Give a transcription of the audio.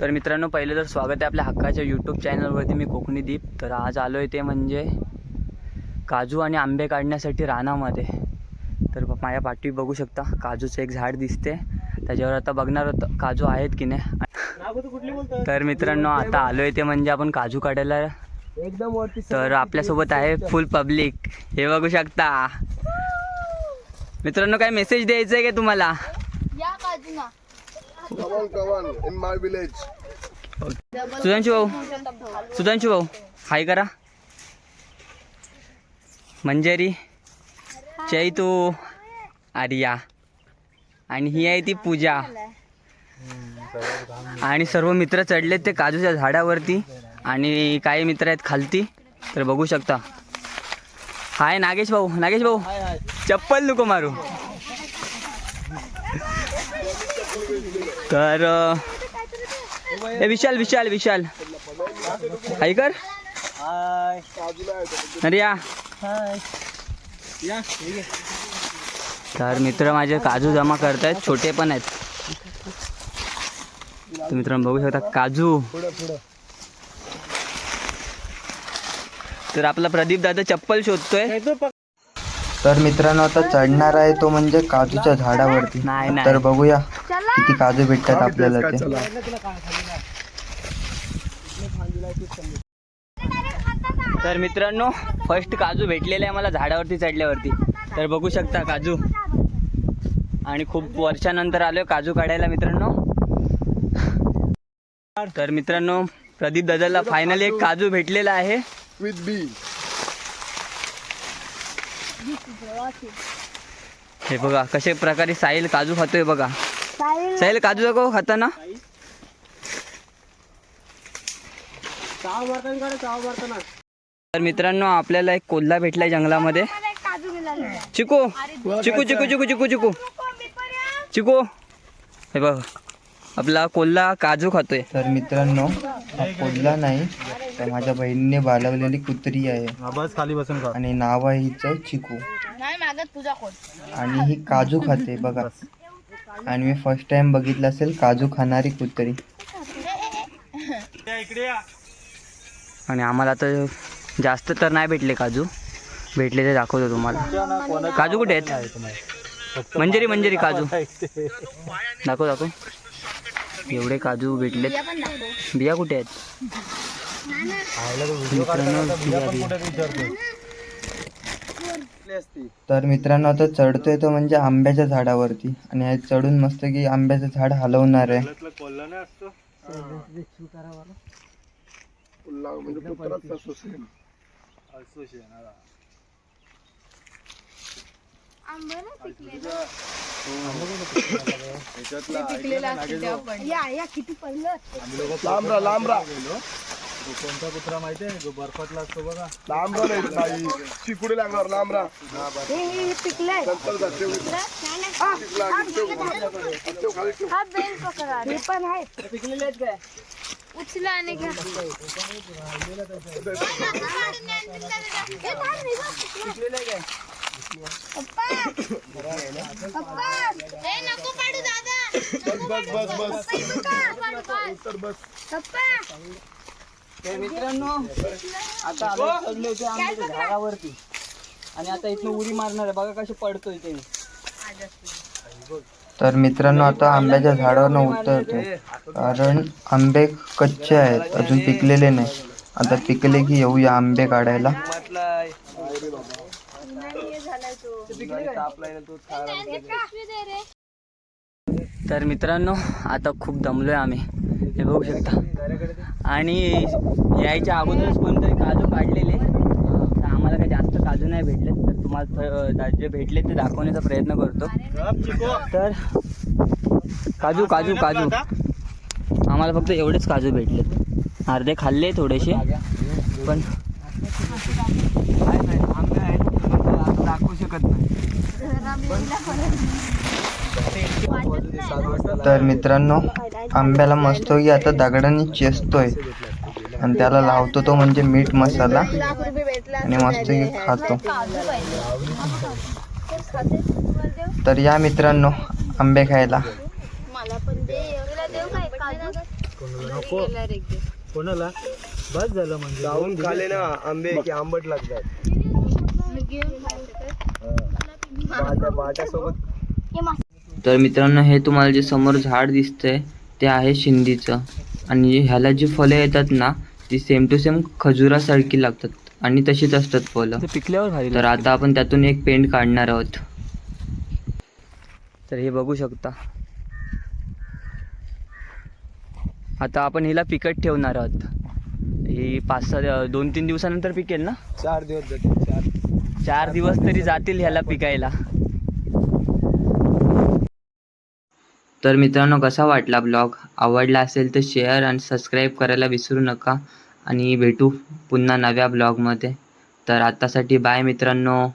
तर मित्रांनो पहिले तर स्वागत आहे आपल्या हक्काच्या यूट्यूब चॅनलवरती मी कोकणी दीप. तर आज आलो आहे ते म्हणजे काजू आणि आंबे काढण्यासाठी रानामध्ये. तर माझ्या पाठी बघू शकता काजूचं एक झाड दिसते त्याच्यावर आता बघणार होतं काजू आहेत की नाही. तर मित्रांनो आता आलो आहे ते म्हणजे आपण काजू काढायला. एकदम तर आपल्यासोबत आहे फुल पब्लिक हे बघू शकता. मित्रांनो काय मेसेज द्यायचं आहे का तुम्हाला? या काजूना Come on, come on, in my village. Sudhanshu भाऊ सुधांशु भाऊ हाय करा. मंजरी चैतू आर्या आणि ही आहे ती पूजा. आणि सर्व मित्र चढलेत ते काजूच्या झाडावरती. आणि काही मित्र आहेत खालती तर बघू शकता. हाय नागेश भाऊ नागेश भाऊ चप्पल नको मारू. तर ए विशाल विशाल विशाल. ऐकर कर अरे या. तर मित्र माझे काजू जमा करतायत. छोटे पण आहेत. मित्रांनो बघू शकता काजू. तर आपला प्रदीप दादा चप्पल शोधतोय. तर मित्रांनो आता चढणार आहे तो म्हणजे काजूच्या झाडावरती. नाही तर बघूया किती काजू भेटतात आपल्याला ते. तर मित्रांनो फर्स्ट काजू भेटलेले आहे मला झाडावरती चढल्यावरती. तर बघू शकता काजू. आणि खूप वर्षानंतर आलोय काजू काढायला मित्रांनो. तर मित्रांनो प्रदीप दादाला फायनली एक काजू भेटलेला आहे. With bee. हे बघा कशा प्रकारे साहिल काजू खातोय बघा. साहिल काजू दाखव खाताना तर मित्रांनो आपल्याला एक कोल्हा भेटलाय जंगलामध्ये. चिकू चिकू चिकू चिकू चिकू चिकू. चिकू हे बघ. आपला कोल्हा काजू खातोय. तर मित्रांनो कोल्हा नाही तर माझ्या बहिणीने बाळगलेली कुत्री आहे. बस खाली बसून खा. आणि नाव आहे हिचं चिकू. नाही मागत तुझा कोण? आणि ही काजू खाते बघा. आणि मी फर्स्ट टाइम बघितलं असेल काजू खाणारी कुत्री. आणि आम्हाला तर जास्त तर नाही भेटले काजू. भेटले ते दाखवतो तुम्हाला. काजू कुठे आहेत? मंजरी मंजरी काजू. दाखव दाखव. एवढे काजू भेटलेत. बिया कुठे आहेत? तर मित्रांनो आता चढतोय तो म्हणजे आंब्याच्या झाडावरती. आणि हे चढून मस्त की आंब्याचं झाड हलवणार आहे. पुल्ला म्हणजे कोणता कुत्रा माहितीये जो बर्फातला असतो बघा. लांब राहा नाही ताई चिकुडे लागणार लांब राहा हे हे पिकलंय. नंतर जा, ठेव. चिकला, ठेव खाली. ठेव. खाली, ठेव. हा बेल पकडा. हे पण आहे. पिकलेले आहेत काय? उचला आणि घ्या. नको काढू दादा. बस बस बस. बस उत्तर बस. पप्पा. तर मित्रांनो आता आलो चढलो होते आंब्याच्या झाडावरती. आणि आता इथनं उडी मारणार आहे. बघा कशी पडतोय ते. तर मित्रांनो आता आंब्याच्या झाडावर उतरतोय कारण आंबे कच्चे आहेत. अजून पिकलेले नाही. आता पिकले की येऊया आंबे काढायला. तर मित्रांनो आता खूप दमलोय आम्ही. हे बघू शकता. आणि यायच्या अगोदरच कोणतरी काजू काढलेले. तर आम्हाला काही जास्त काजू नाही भेटले तर तुम्हाला जे भेटले ते दाखवण्याचा प्रयत्न करतो. तर काजू काजू काजू. आम्हाला फक्त एवढेच काजू भेटले अर्धे खाल्ले थोडेसे. पण काय दाखवू शकत नाही. तर मित्रांनो आंब्याला मस्त की आता दगडाने चेचतोय. आणि त्याला लावतो तो म्हणजे मीठ मसाला. आणि मस्त की खातो. तर या मित्रांनो आंबे खायला. कोणाला? बस झालं म्हणजे. जाऊन खाले ना आंबे की आंबट लागतात. बाटा बाट्यासोबत तर मित्रांनो हे तुम्हाला जे समोर झाड दिसतंय ते आहे शिंदीचं. आणि ह्याला जी फळं येतात ना ती सेम टू सेम खजुरासारखी लागतात आणि तशीच असतात फळं. ते पिकल्यावर भारी तर. आता आपण त्यातून एक पेंट काढणार आहोत. तर हे बघू शकता. आता आपण हिला पिकट ठेवणार आहोत. ही पाच सहा दोन तीन दिवसानंतर पिकेल ना? चार दिवस चार दिवस तरी जातील ह्याला पिकायला. तर मित्रांनो कसा वाटला ब्लॉग? आवडला असेल तर शेअर आणि सबस्क्राईब करायला विसरू नका. आणि भेटू पुन्हा नव्या ब्लॉगमध्ये. तर आत्तासाठी बाय मित्रांनो.